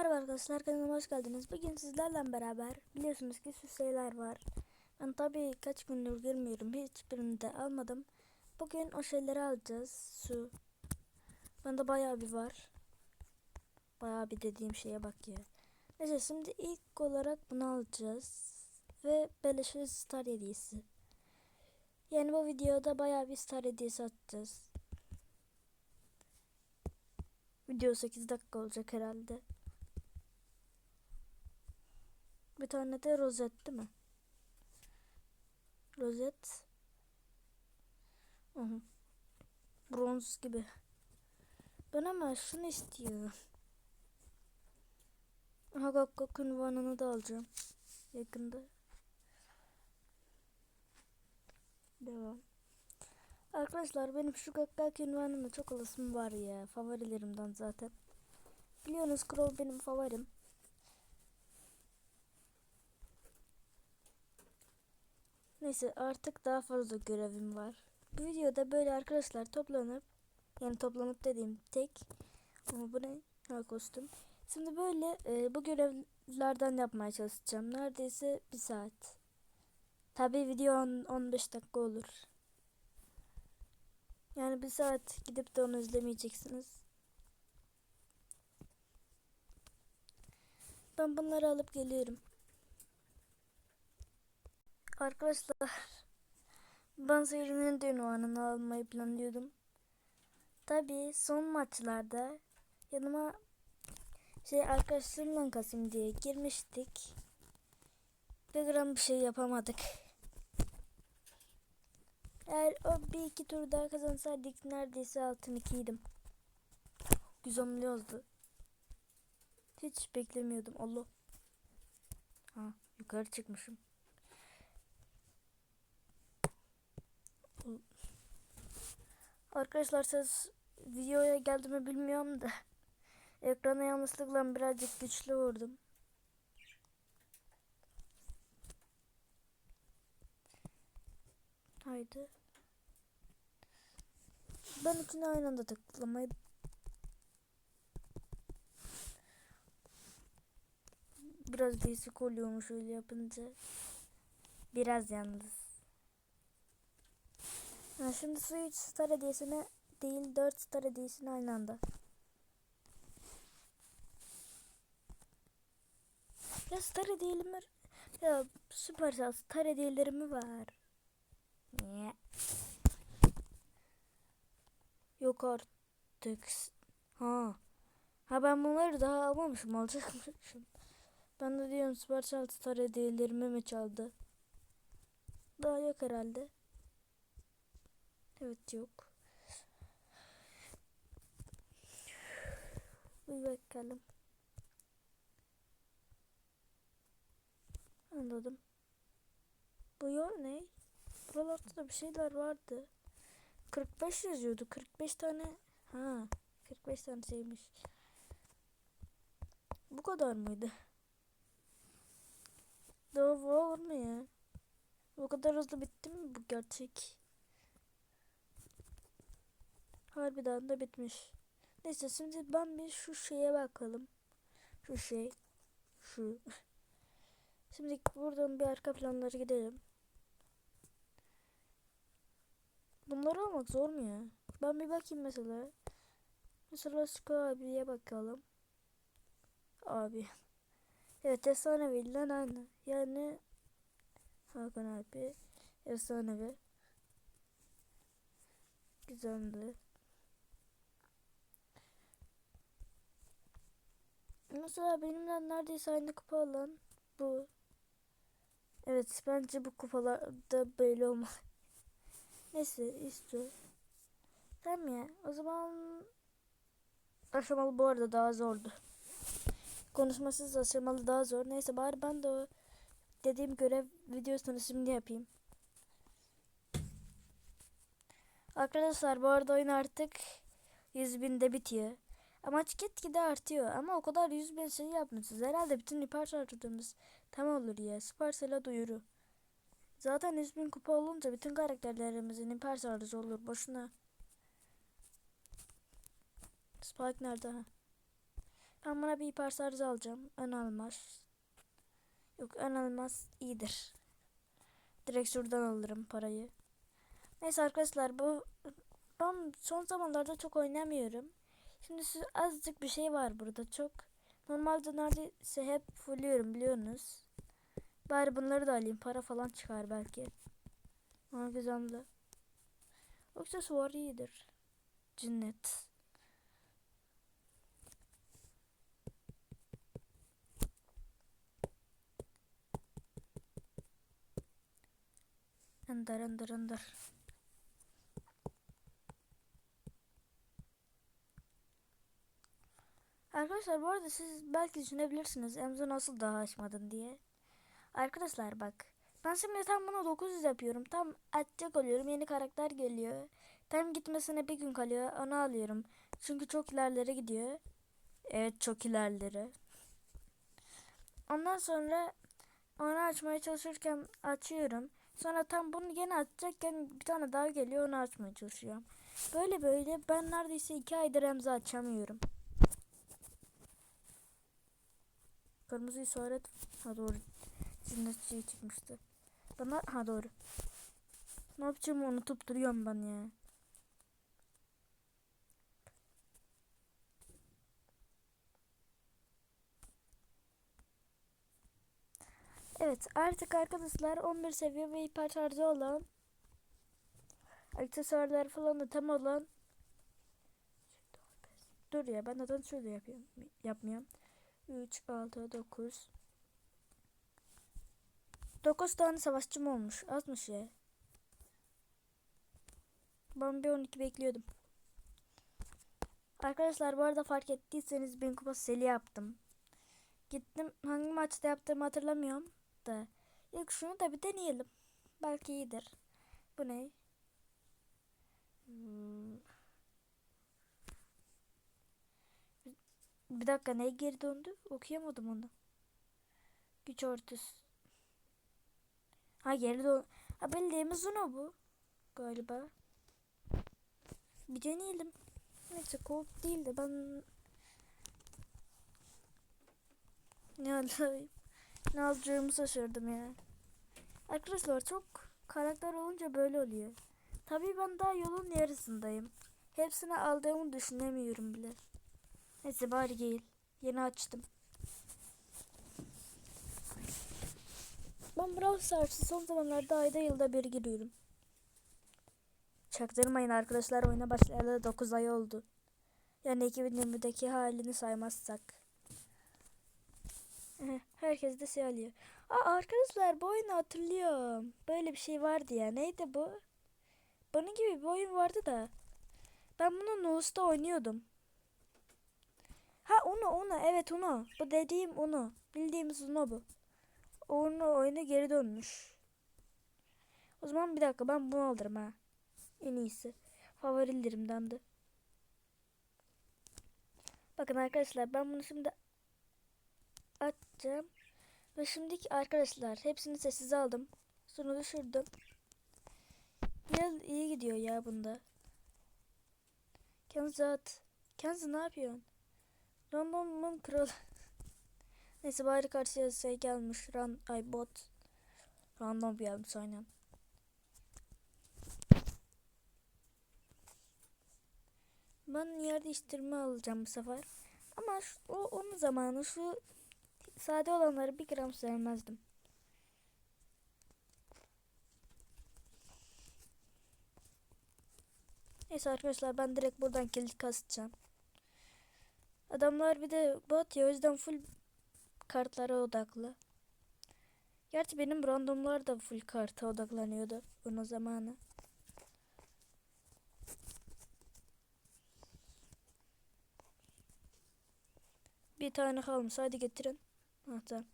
Merhaba arkadaşlar kanalıma hoş geldiniz. Bugün sizlerle beraber biliyorsunuz ki şu şeyler var. Ben tabii kaç gündür girmiyorum. Hiçbirini de almadım. Bugün o şeyleri alacağız. Şu. Bende bayağı bir var. Bayağı bir dediğim şeye bak ya. Neyse şimdi ilk olarak bunu alacağız. Ve beleşe star hediyesi. Yani bu videoda bayağı bir star hediyesi atacağız. Video 8 dakika olacak herhalde. Bir tane de rozet değil mi? Rozet. Aha. Bronz gibi. Ben ama şunu istiyorum. Aha Gakkak ünvanını da alacağım. Yakında. Devam. Arkadaşlar benim şu Gakkak ünvanına çok alasım var ya. Favorilerimden zaten. Biliyorsunuz Crow benim favorim. Neyse artık daha fazla görevim var. Bu videoda böyle arkadaşlar toplanıp yani toplanıp dediğim tek ama bu ne? Ha kostüm. Şimdi böyle e, bu görevlerden yapmaya çalışacağım. Neredeyse bir saat. Tabi video 10, 15 dakika olur. Yani bir saat gidip de onu izlemeyeceksiniz. Ben bunları alıp geliyorum. Arkadaşlar ben serinin de ünvanını almayı planlıyordum. Tabi son maçlarda yanıma şey arkadaşlarımla Kasım diye girmiştik. Bir gram bir şey yapamadık. Eğer o bir iki tur daha kazansaydık neredeyse altın ikiydim. Güzelliyordu. Hiç beklemiyordum. Allah. Ha, yukarı çıkmışım. Arkadaşlar siz videoya geldi mi bilmiyorum da ekrana yanlışlıkla birazcık güçlü vurdum. Haydi. Ben ikini aynı anda tıklamayı Biraz değişik oluyormuş öyle yapınca. Biraz yalnız. Şimdi su 3 star hediyesine değil 4 star hediyesine aynı anda. Ya star hediyelim var. Ya süper star hediyelerimi var. Niye? Yok artık. Ha. Ha ben bunları daha almamışım alacakmışım. Ben de diyorum Supercell star hediyelerimi mi çaldı? Daha yok herhalde. Evet yok. Bir bakalım. Anladım. Bu yol ne? Buralarda da bir şeyler vardı. 45 yazıyordu. 45 tane. Ha, 45 tane şeymiş. Bu kadar mıydı? Daha var mı ya? Bu kadar hızlı bitti mi bu gerçek? Harbiden de bitmiş. Neyse şimdi ben bir şu şeye bakalım. Şu şey. Şu. Şimdi buradan bir arka planlara gidelim. Bunları almak zor mu ya? Ben bir bakayım mesela. Mesela Sko abiye bakalım. Abi. Evet efsaneviyle aynı. Yani Hakan abi efsanevi. Güzeldi. Mesela benimle neredeyse aynı kupa olan bu. Evet bence bu kupalarda böyle olmaz. Neyse istiyor. Tamam ya o zaman aşamalı bu arada daha zordu. Konuşmasız aşamalı daha zor. Neyse bari ben de o dediğim görev videosunu şimdi yapayım. Arkadaşlar bu arada oyun artık 100 binde bitiyor. Amaç gitgide artıyor ama o kadar 100 bin şey yapmışız. Herhalde bütün hiperşarjımız tam olur ya. Supercell'e duyuru. Zaten 100 bin kupa olunca bütün karakterlerimizin hiperşarjı olur. Boşuna. Spike nerede? Ben buna bir hipersarz alacağım. Ön almaz. Yok ön almaz iyidir. Direkt şuradan alırım parayı. Neyse arkadaşlar bu ben son zamanlarda çok oynamıyorum. Şimdi siz azıcık bir şey var burada çok. Normalde neredeyse hep fulluyorum biliyorsunuz. Bari bunları da alayım. Para falan çıkar belki. Ha güzeldi. Aksesuar iyidir. Cinnet. Ender ender ender. Arkadaşlar bu arada siz belki düşünebilirsiniz Emzo nasıl daha açmadın diye. Arkadaşlar bak. Ben şimdi tam bunu 900 yapıyorum. Tam açacak oluyorum. Yeni karakter geliyor. Tam gitmesine bir gün kalıyor. Onu alıyorum. Çünkü çok ilerlere gidiyor. Evet çok ilerlere. Ondan sonra onu açmaya çalışırken açıyorum. Sonra tam bunu yine açacakken bir tane daha geliyor onu açmaya çalışıyorum. Böyle böyle ben neredeyse iki aydır emza açamıyorum. Kırmızı işaret. Ha doğru. Cinnetçi çıkmıştı. Bana ha doğru. Ne yapacağımı unutup duruyorum ben ya. Evet artık arkadaşlar 11 seviye ve hiper olan aksesuarlar falan da tam olan Dur ya ben neden şöyle yapıyorum yapmıyorum. 3 6 9 9 tane savaşçım olmuş. Azmış ya. Ben bir 12 bekliyordum. Arkadaşlar bu arada fark ettiyseniz bin kupa seli yaptım. Gittim hangi maçta yaptığımı hatırlamıyorum da. İlk şunu da bir deneyelim. Belki iyidir. Bu ne? Bir dakika ne geri döndü? Okuyamadım onu. Güç ortası. Ha geri dön. Ha bildiğimiz Uno bu. Galiba. Bir deneyelim. Neyse kod değil de ben ne alayım? Ne alacağımı şaşırdım ya. Arkadaşlar çok karakter olunca böyle oluyor. Tabii ben daha yolun yarısındayım. Hepsini aldığımı düşünemiyorum bile. Neyse bari gel. Yeni açtım. Ben Brawl Stars'ı son zamanlarda ayda yılda bir giriyorum. Çaktırmayın arkadaşlar oyuna başlayalı 9 ay oldu. Yani 2020'deki halini saymazsak. Herkes de şey alıyor. Aa arkadaşlar bu oyunu hatırlıyorum. Böyle bir şey vardı ya. Neydi bu? Bunun gibi bir oyun vardı da. Ben bunu Nus'ta oynuyordum. Ha onu onu evet onu. Bu dediğim onu. Bildiğimiz onu bu. Onu oyuna geri dönmüş. O zaman bir dakika ben bunu alırım ha. En iyisi. Favorilerimden de. Bakın arkadaşlar ben bunu şimdi açacağım. Ve şimdiki arkadaşlar hepsini sessiz aldım. Sonra düşürdüm. Biraz iyi gidiyor ya bunda. Kenzi at. Kenzi ne yapıyorsun? Random'un kralı. Neyse bari karşıya şey gelmiş. Ran ay bot. Random gelmiş aynen. Ben yer değiştirme alacağım bu sefer. Ama şu, o onun zamanı şu sade olanları bir gram sevmezdim. Neyse arkadaşlar ben direkt buradan kilit kasacağım. Adamlar bir de bot ya o yüzden full kartlara odaklı. Gerçi benim randomlar da full karta odaklanıyordu bunun zamanı. Bir tane kalmış. Hadi getirin. Tamam.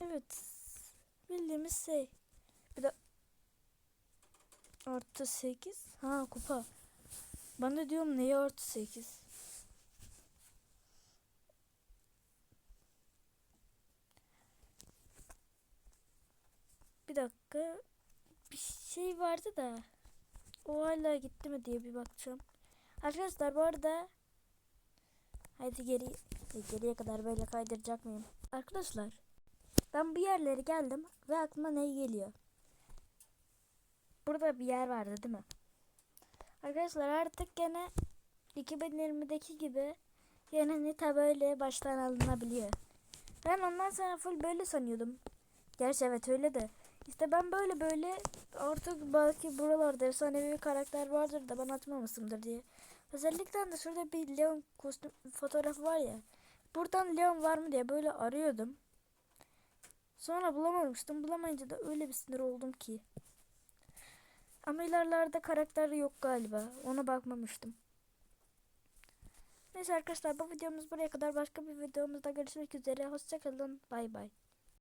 Evet. Bildiğimiz şey. Bir de artı 8. Ha kupa. Ben de diyorum neye artı 8? Bir dakika. Bir şey vardı da. O hala gitti mi diye bir bakacağım. Arkadaşlar bu arada Haydi geri geriye kadar böyle kaydıracak mıyım? Arkadaşlar ben bu yerlere geldim ve aklıma ne geliyor? Burada bir yer vardı değil mi? Arkadaşlar artık gene 2020'deki gibi yine Nita böyle baştan alınabiliyor. Ben ondan sonra full böyle sanıyordum. Gerçi evet öyle de. İşte ben böyle böyle artık belki buralarda efsanevi bir karakter vardır da ben atmamışımdır diye. Özellikle de şurada bir Leon kostüm fotoğrafı var ya. Buradan Leon var mı diye böyle arıyordum. Sonra bulamamıştım. Bulamayınca da öyle bir sinir oldum ki. Ama karakter yok galiba. Ona bakmamıştım. Neyse arkadaşlar bu videomuz buraya kadar. Başka bir videomuzda görüşmek üzere. Hoşçakalın. Bay bay.